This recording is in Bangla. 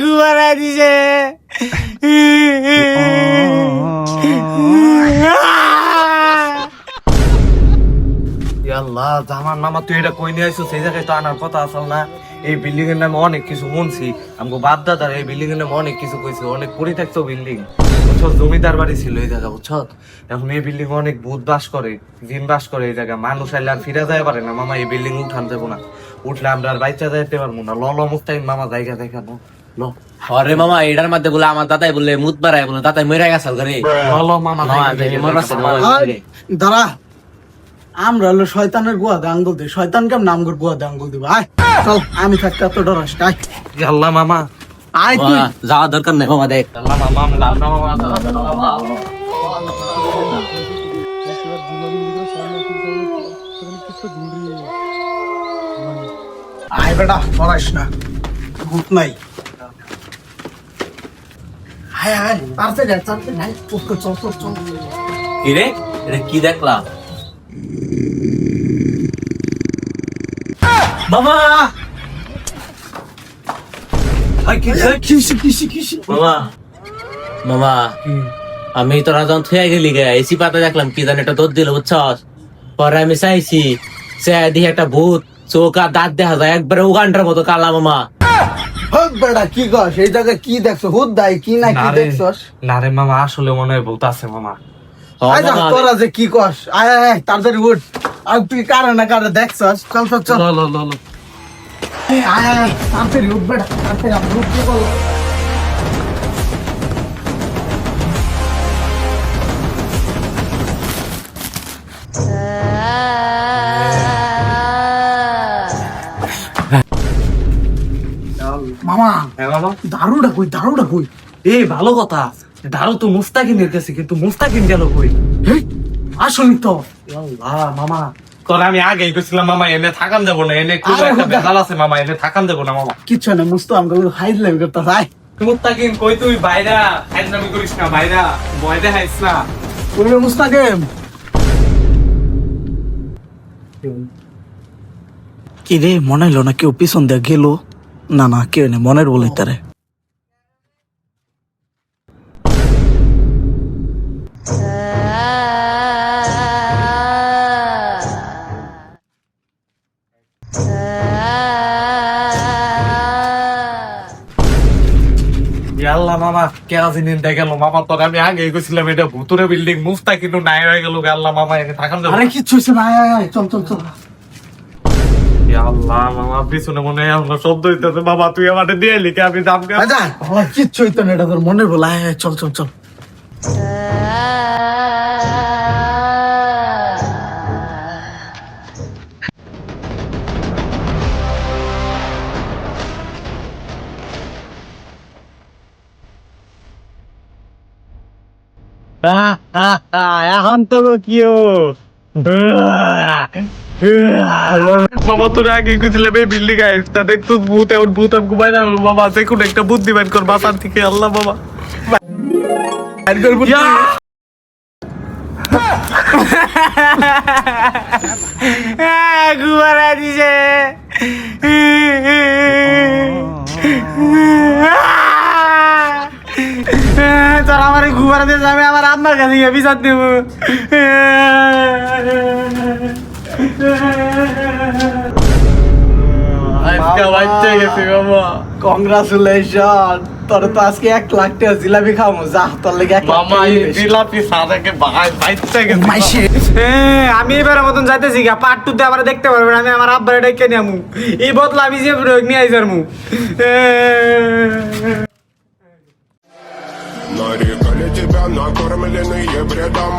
গুয়ারা দিছে। আল্লাহ জামান মামা তুই এটা কই নিয়ে আইছো সেই জায়গায় তো আনার কথা আসল না। এই বিল্ডিং এর নামে অনেক কিছু শুনছি। আমগো বাপ দাদার এই বিল্ডিং এর নামে অনেক কিছু কইছে অনেক পরিত্যক্ত বিল্ডিং বুঝছ জমিদার বাড়ি ছিল এই জায়গা বুঝছ? এখন এই বিল্ডিং অনেক ভূত বাস করে জিন বাস করে এই জায়গা। মানুষ আইলে আর ফিরে যায় পারে না। মামা এই বিল্ডিং উঠান যাব না। উঠলে আমরা আর বাইচা যাইতে পারব না। ল ল মুস্তাইন মামা জায়গা দেখাবো ল। আরে মামা এটার মধ্যে বলে আমার দাদাই বলে মুত বাড়ায় বলে দাদাই মরে গেছে ঘরে। ল ল মামা দাঁড়া। আমরা হলো শয়তানের গুয়া দে আঙ্গুল দে শয়তান কেম নাম করে গুয়া দে আঙ্গুল দিব? আয় চল আমি থাকতে এত ডরাস আয়। আল্লাহ মামা। আয় তুই। মামা, যাওয়ার দরকার নেই মামা দেখ। আল্লাহ মামা আল্লাহ মামা আয় বেটা ডরাস না। ভূত নাই। আয় আয়। চল, চল, চল, চল, চল। কি রে? এটা কি দেখলাম? আমি তো রাজন থুয়ে গেলি গে এসি পাতা দেখলাম কি জানি একটা দৌড় দিল বুঝছস? পরে আমি চাইছি সে দিয়ে একটা ভূত চোখ আর দাঁত দেখা যায় একবারে উগান্ডার মতো কালা মামা। হোক বেটা কি কস? এই জায়গায় কি দেখছ? হুদ দাই কি না কি না রে, দেখছস? না রে মামা আসলে মনে হয় যা, মামা, তোরা যে কি কস? আয় আয় আয়, তাড়াতাড়ি উঠ। আর তুই কারে না কারে দেখছস? চল চল চল। ল ল ল ল। আয় আয় আয়, তাড়াতাড়ি উঠ বেটা তাড়াতাড়ি আমরা উঠতে বলো মামা হ্যাঁ মামা দারুটা কই দারুটা কই এই ভালো কথা। দারু তো মুস্তাকিনের কাছে কিন্তু মুস্তাকিন গেল কই? আসলি তো। আল্লাহ মামা। তোর আমি কইছিলাম মামা এনে থাকান দেবো না এনে খুব একটা। আছে মামা এনে থাকান দেবো না মামা। কিচ্ছু না মুস্তো আমাকে করতে কই তুই? বাইরা হাইজনামি করিস না বাইরা। ভয় দেখাইস না। মুস্তাকিম? কি রে মনে হইল না কেউ পিছন দিয়ে গেল? না না কেউ নেই মনের বলে তারে। আল্লাহ মামা কেরাজিন ইন্দা গেল? মামা তোর আমি আগেই কইছিলাম এটা ভুতুরে বিল্ডিং মুস্তাকিন নাই হয়ে গেল আল্লাহ মামা এনে থাকান আরে কিচ্ছু হয়েছে না আয় আয় চল চল চল। আল্লাহ মামা পিছনে মনে হয় আমরা শব্দ হইতেছে বাবা তুই আমাকে দিয়ে লিখে আমি দাম আচ্ছা কিচ্ছু হইতো না এটা তোর মনের বলে আয় আয় চল চল চল। এখন তো কিও বাবা তোর আগে গেছিলাম এই বিল্ডিং আয় তা ভূত এমন ভূত আমি ঘুমাই না। বাবা কোনো একটা বুদ্ধি বের কর থেকে আল্লাহ বাবা। দিছে। তোর আমার গুয়ারা দিয়েছে আমি আমার আম্মার কাছে গিয়ে বিচার দেব আজকে এক লাখ যা। জিলাপি গেছে আমি এবার মতন যাইতেছি গা পার্ট টু তে আবার দেখতে পারবেন আমি আমার আব্বার নিয়ে আমু এই বদলা আমি যে নিয়ে আইসার Нарекали тебя накормленные бредом